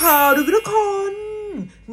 ข่าวดูทุกคน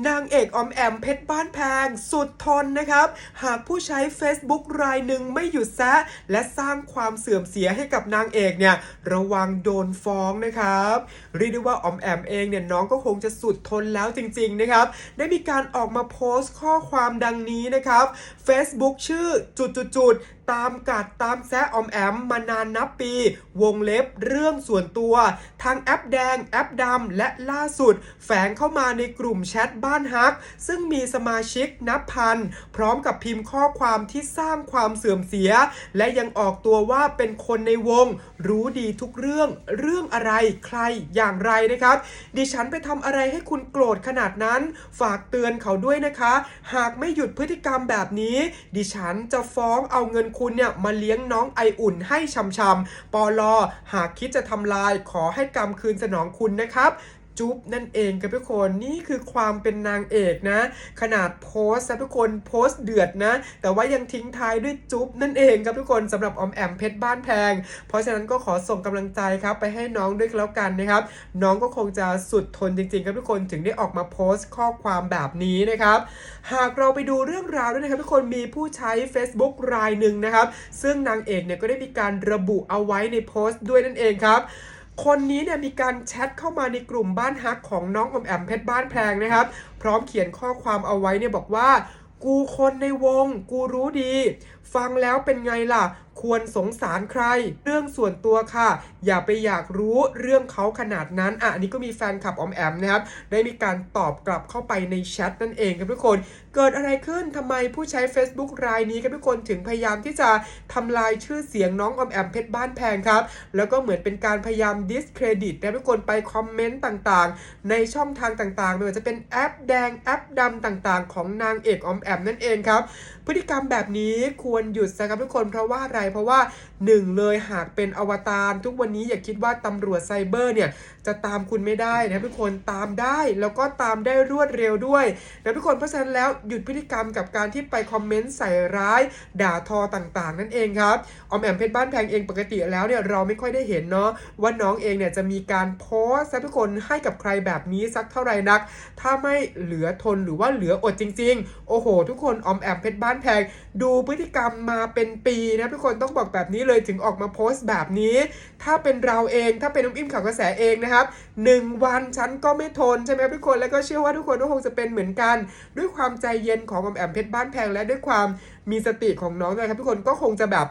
นางเอกอมแอมเพชรบ้านแพง สุดทนนะครับ หากผู้ใช้ Facebook รายหนึ่งไม่หยุดแซะและสร้างความเสื่อมเสียให้กับนางเอกเนี่ยระวังโดนฟ้องนะครับเรียกได้ว่าอมแอมเองเนี่ยน้องก็คงจะสุดทนแล้วจริงๆนะครับ ได้มีการออกมาโพสต์ข้อความดังนี้นะครับ Facebook ชื่อจุดๆตามกัดตามแซะออมแอมมานานนับปี วงเล็บเรื่องส่วนตัวทางแอปแดงแอปดำและล่าสุด แฝงเข้ามาในกลุ่มแชทบ้านฮัก ซึ่งมีสมาชิกนับพัน พร้อมกับพิมพ์ข้อความที่สร้างความเสื่อมเสีย และยังออกตัวว่าเป็นคนในวง รู้ดีทุกเรื่องเรื่องอะไรใครอย่างไรนะครับ ดิฉันไปทำอะไรให้คุณโกรธขนาดนั้น ฝากเตือนเขาด้วยนะคะ หากไม่หยุดพฤติกรรมแบบนี้ ดิฉันจะฟ้องเอาเงินคุณเนี่ยมาเลี้ยงน้องไออุ่นให้ชำๆปอลอหากคิดจะทำลายขอให้กรรมคืนสนองคุณนะครับ จุ๊บนั่นเองครับทุกคนนี่คือความเป็นนางเอกนะ ขนาดโพสนะทุกคนโพสเดือดนะ แต่ว่ายังทิ้งท้ายด้วยจุ๊บนั่นเองครับทุกคนสำหรับออมแอมเพชรบ้านแพง เพราะฉะนั้นก็ขอส่งกำลังใจครับไปให้น้องด้วยแล้วกันนะครับ น้องก็คงจะสุดทนจริงๆครับทุกคนถึงได้ออกมาโพสต์ข้อความแบบนี้นะครับ หากเราไปดูเรื่องราวด้วยนะครับทุกคนมีผู้ใช้ Facebook รายหนึ่งนะครับ ซึ่งนางเอกเนี่ยก็ได้มีการระบุเอาไว้ในโพสต์ด้วยนั่นเองครับ คนนี้เนี่ยมีการแชทเข้ามาในกลุ่มบ้านฮักของน้องอมแอมเพชรบ้านแพงนะครับ พร้อมเขียนข้อความเอาไว้เนี่ยบอกว่า กูคนในวง กูรู้ดี ฟังแล้วเป็นไงล่ะ ควรสงสารใคร เรื่องส่วนตัวค่ะ อย่าไปอยากรู้เรื่องเขาขนาดนั้นอะอันนี้ก็มีแฟนคลับออมแอมนะครับได้มีการตอบกลับเข้าไปในแชทนั่นเองครับทุกคน เกิดอะไรขึ้นทำไมผู้ใช้ Facebook รายนี้ครับทุกคนถึงพยายามที่จะทำลายชื่อเสียงน้องออมแอมเพชรบ้านแพงครับ แล้วก็เหมือนเป็นการพยายาม discredit นะทุกคนไปคอมเมนต์ต่างๆ ในช่องทางต่างๆไม่ว่าจะเป็นแอปแดงแอปดำต่างๆ ของนางเอกออมแอมนั่นเองครับพฤติกรรมแบบนี้ควรหยุดซะครับทุกคนเพราะว่าอะไรเพราะว่าหนึ่งเลยหากเป็นอวตารทุกวันนี้อย่าคิดว่าตำรวจไซเบอร์เนี่ยจะตามคุณไม่ได้นะทุกคนตามได้แล้วก็ตามได้รวดเร็วด้วยนะทุกคนเพราะฉะนั้นแล้วหยุดพฤติกรรมกับการที่ไปคอมเมนต์ใส่ร้าย ด่าทอต่างๆ นั่นเองครับออมแอมเพชรบ้านแพงเองปกติแล้วเนี่ยเราไม่ค่อยได้เห็นเนาะว่าน้องเองเนี่ยจะมีการโพสต์ทุกคนให้กับใครแบบนี้สักเท่าไหร่นัก ถ้าไม่เหลือทนหรือว่าเหลืออดจริง ๆ โอ้โห ทุกคนออมแอมเพชรบ้านแพงดูพฤติกรรมมาเป็นปีนะทุกคนต้องต้องบอกแบบนี้เลยถึงออกมาโพสต์แบบนี้ ถ้าเป็นเราเองถ้าเป็นน้องอิ่มข่าวกระแสเองนะครับหนึ่งวันฉันก็ไม่ทนใช่ไหมทุกคนแล้วก็เชื่อว่าทุกคนก็คงจะเป็นเหมือนกัน ด้วยความใจเย็นของอมแอมเพชรบ้านแพงและด้วยความมีสติของน้องนะครับทุกคนก็คงจะแบบ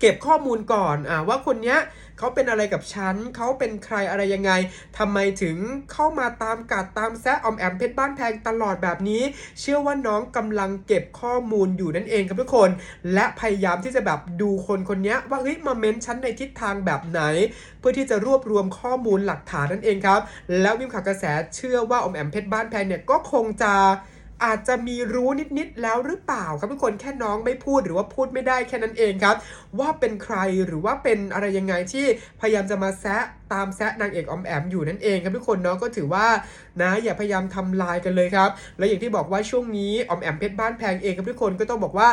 เก็บข้อมูลก่อนอ่าว่าคนเนี้ยเขาเป็นอะไรกับฉันเขาเป็นใครอะไรยังไงทำไมถึงเข้ามาตามกัดตามแซะออมแอมเพชรบ้านแพงตลอดแบบนี้ เชื่อว่าน้องกำลังเก็บข้อมูลอยู่นั่นเองครับทุกคน และพยายามที่จะแบบดูคนคนเนี้ยว่าเฮ้ยมาเม้นฉันในทิศทางแบบไหน เพื่อที่จะรวบรวมข้อมูลหลักฐานนั่นเองครับ แล้ววิวข่าวกระแสเชื่อว่าออมแอมเพชรบ้านแพงเนี่ยก็คงจะ อาจจะมีรู้นิดๆแล้วหรือเปล่าครับทุกคนแค่น้องไม่พูดหรือว่าพูดไม่ได้แค่นั้นเองครับ ว่าเป็นใครหรือว่าเป็นอะไรยังไงที่พยายามจะมาแซะ ตามแซะนางเอกออมแอมอยู่นั่นเองครับทุกคนเนาะก็ถือว่านะอย่าพยายามทำลายกันเลยครับ และอย่างที่บอกว่าช่วงนี้ออมแอมเพชรบ้านแพงเองครับทุกคนก็ต้องบอกว่า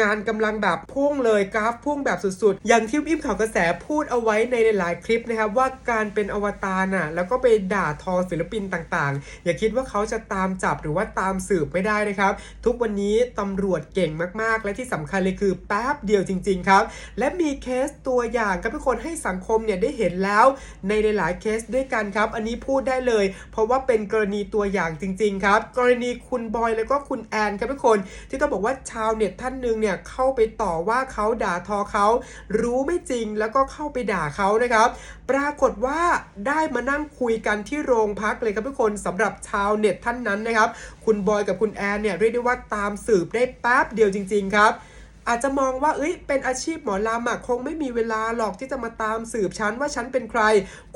งานกำลังแบบพุ่งเลยกราฟพุ่งแบบสุดๆ อย่างที่อิ่มข่าวกระแสพูดเอาไว้ในหลายๆคลิปนะครับว่าการเป็นอวตารน่ะแล้วก็ไปด่าทอศิลปินต่างๆ อย่าคิดว่าเขาจะตามจับหรือว่าตามสืบไม่ได้นะครับ ทุกวันนี้ตำรวจเก่งมากๆ และที่สำคัญเลยคือแป๊บเดียวจริง ๆ ครับ และมีเคสตัวอย่างครับทุกคนให้สังคมเนี่ยได้เห็นแล้วในหลายๆเคสด้วยกันครับ อันนี้พูดได้เลย เพราะว่าเป็นกรณีตัวอย่างจริง ๆ ครับ กรณีคุณบอยแล้วก็คุณแอนครับทุกคน ที่ต้องบอกว่าชาวเน็ตท่านหนึ่งเนี่ยเข้าไปต่อว่าเขาด่าทอเขารู้ไม่จริงแล้วก็เข้าไปด่าเขานะครับ ปรากฏว่าได้มานั่งคุยกันที่โรงพักเลยครับทุกคนสำหรับชาวเน็ตท่านนั้นนะครับ คุณบอยกับคุณแอนเนี่ยเรียกได้ว่าตามสืบได้แป๊บเดียวจริง ๆ ครับ อาจจะมองว่าเอ้ยเป็นอาชีพหมอลำอะคงไม่มีเวลาหรอกที่จะมาตามสืบฉันว่าฉันเป็นใคร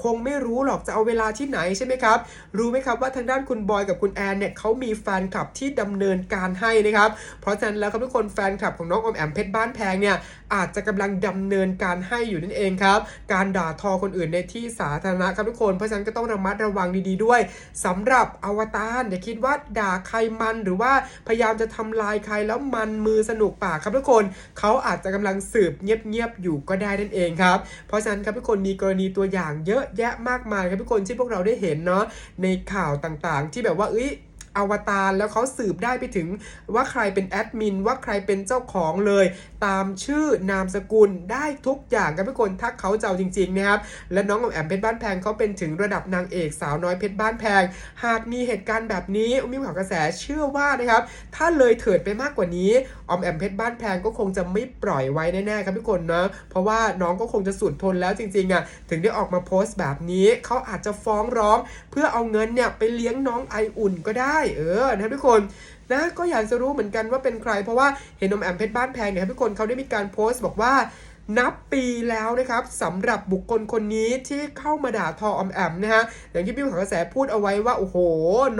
คงไม่รู้หรอกจะเอาเวลาที่ไหนใช่ไหมครับ รู้ไหมครับว่าทางด้านคุณบอยกับคุณแอนเนี่ยเขามีแฟนคลับที่ดำเนินการให้นะครับ เพราะฉะนั้นแล้วครับทุกคนแฟนคลับของน้องอมแอมเพชรบ้านแพงเนี่ยอาจจะกำลังดำเนินการให้อยู่นั่นเองครับ การด่าทอคนอื่นในที่สาธารณะครับทุกคน เพราะฉะนั้นก็ต้องระมัดระวังดีๆด้วยสำหรับอวตารอย่าคิดว่าด่าใครมันหรือว่าพยายามจะทำลายใครแล้วมันมือสนุกปากครับทุกคนเขาอาจจะกำลังสืบเงียบๆอยู่ก็ได้นั่นเองครับ เพราะฉะนั้นครับทุกคนมีกรณีตัวอย่างเยอะแยะมากมายครับทุกคนที่พวกเราได้เห็นเนาะในข่าวต่างๆ ที่แบบว่าเอ้ย อวตารแล้วเขาสืบได้ไปถึงว่าใครเป็นแอดมินว่าใครเป็นเจ้าของเลย ตามชื่อนามสกุลได้ทุกอย่างครับทุกคนถ้าเขาเจะเอาจริงๆนะครับและน้องของแอมเพชรบ้านแพงเขาเป็นถึงระดับนางเอกสาวน้อยเพชรบ้านแพง หากมีเหตุการณ์แบบนี้มมิ่งข่าวกระแสเชื่อว่านะครับถ้าเลยเถิดไปมากกว่านี้ออมแอมเพชรบ้านแพงก็คงจะไม่ปล่อยไว้แน่ๆครับทุกคนเนาะเพราะว่าน้องก็คงจะสุดทนแล้วจริงๆอะถึงได้ออกมาโพสต์แบบนี้เขาอาจจะฟ้องร้อง เพื่อเอาเงินเนี่ยไปเลี้ยงน้องไออุ่นก็ได้เออนะครับทุกคนนะก็อยากจะรู้เหมือนกันว่าเป็นใคร เพราะว่าเห็นนมแอมเพชรบ้านแพงเนี่ยครับทุกคนเขาได้มีการโพสต์บอกว่านับปีแล้วนะครับสำหรับบุคคลคนนี้ที่เข้ามาด่าทออมแอมนะฮะอย่างที่พี่ของกระแสพูดเอาไว้ว่าโอ้โห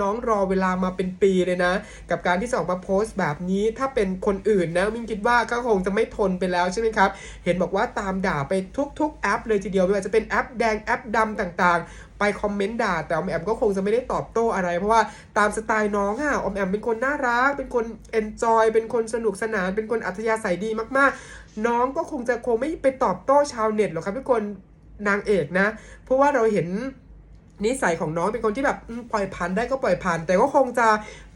น้องรอเวลามาเป็นปีเลยนะ กับการที่จะออกมาโพสต์แบบนี้ถ้าเป็นคนอื่นนะมินคิดว่าก็คงจะไม่ทนไปแล้วใช่ไหมครับ เห็นบอกว่าตามด่าไปทุกๆแอปเลยทีเดียวไม่ว่าจะเป็นแอปแดงแอปดำต่างๆ ไปคอมเมนต์ด่า แต่ออมแอมก็คงจะไม่ได้ตอบโต้อะไร เพราะว่าตามสไตล์น้องอะอมแอมเป็นคนน่ารัก เป็นคนเอนจอยเป็นคนสนุกสนาน เป็นคนอัธยาศัยดีมากๆ น้องก็คงจะคงไม่ไปตอบโต้ชาวเน็ตหรอกครับทุกคนนางเอกนะ เพราะว่าเราเห็น นิสัยของน้องเป็นคนที่แบบปล่อยผ่านได้ก็ปล่อยผ่าน แต่ก็คงจะ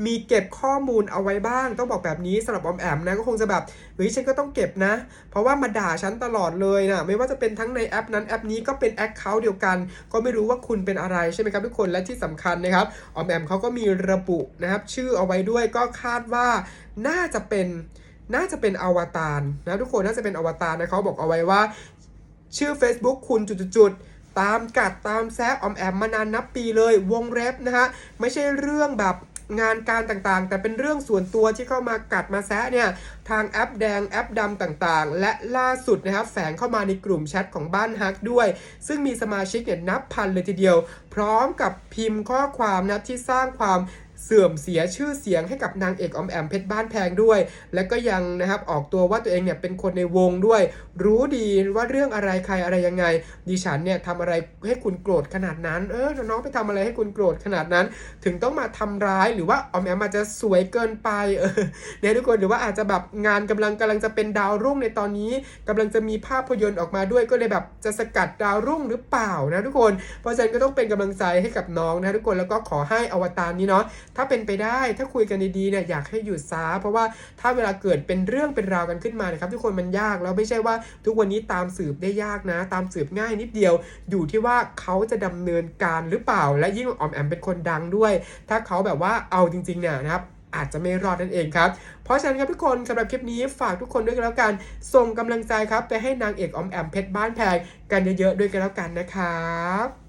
มีเก็บข้อมูลเอาไว้บ้าง ต้องบอกแบบนี้สำหรับออมแอมนะก็คงจะแบบเฮ้ยฉันก็ต้องเก็บนะ เพราะว่ามาด่าฉันตลอดเลยนะไม่ว่าจะเป็นทั้งในแอปนั้นแอปนี้ก็เป็นแอคเคาท์เดียวกัน ก็ไม่รู้ว่าคุณเป็นอะไรใช่ไหมครับทุกคนและที่สำคัญนะครับออมแอมเขาก็มีระบุนะครับ ชื่อเอาไว้ด้วยก็คาดว่าน่าจะเป็นน่าจะเป็นอวตารนะทุกคนน่าจะเป็นอวตารนะเขาบอกเอาไว้ว่า ชื่อ Facebook คุณจุดๆ ตามกัดตามแซะออมแอมมานานนับปีเลยวงเล็บนะฮะไม่ใช่เรื่องแบบงานการต่างๆ แต่เป็นเรื่องส่วนตัวที่เข้ามากัดมาแซะเนี่ยทางแอปแดงแอปดำต่างๆ และล่าสุดนะครับแฝงเข้ามาในกลุ่มแชทของบ้านฮักด้วย ซึ่งมีสมาชิกเนี่ยนับพันเลยทีเดียว พร้อมกับพิมพ์ข้อความนะที่สร้างความ เสื่อมเสียชื่อเสียงให้กับนางเอกอมแอมเพชรบ้านแพงด้วย และก็ยังนะครับออกตัวว่าตัวเองเนี่ยเป็นคนในวงด้วย รู้ดีว่าเรื่องอะไรใครอะไรยังไง ดิฉันเนี่ยทำอะไรให้คุณโกรธขนาดนั้น เออน้องไปทำอะไรให้คุณโกรธขนาดนั้น ถึงต้องมาทำร้ายหรือว่าอมแอมอาจจะสวยเกินไปเออเนี่ยทุกคนหรือว่าอาจจะแบบงานกำลังกำลังจะเป็นดาวรุ่งในตอนนี้กำลังจะมีภาพยนตร์ออกมาด้วยก็เลยแบบจะสกัดดาวรุ่งหรือเปล่านะทุกคน เพราะฉะนั้นก็ต้องเป็นกำลังใจให้กับน้องนะทุกคนแล้วก็ขอให้อวตารนี้เนาะ ถ้าเป็นไปได้ถ้าคุยกันดีๆเนี่ยอยากให้หยุดซาเพราะว่าถ้าเวลาเกิดเป็นเรื่องเป็นราวกันขึ้นมานะครับทุกคนมันยากแล้วไม่ใช่ว่าทุกวันนี้ตามสืบได้ยากนะ ตามสืบง่ายนิดเดียว อยู่ที่ว่าเขาจะดำเนินการหรือเปล่า และยิ่งออมแอมเป็นคนดังด้วย ถ้าเขาแบบว่าเอาจริงๆเนี่ยนะครับอาจจะไม่รอดนั่นเองครับ เพราะฉะนั้นครับทุกคนสำหรับคลิปนี้ฝากทุกคนด้วยกันแล้วกัน ส่งกำลังใจครับ ไปให้นางเอกออมแอมเพชรบ้านแพงกันเยอะๆด้วยกันแล้วกันนะครับ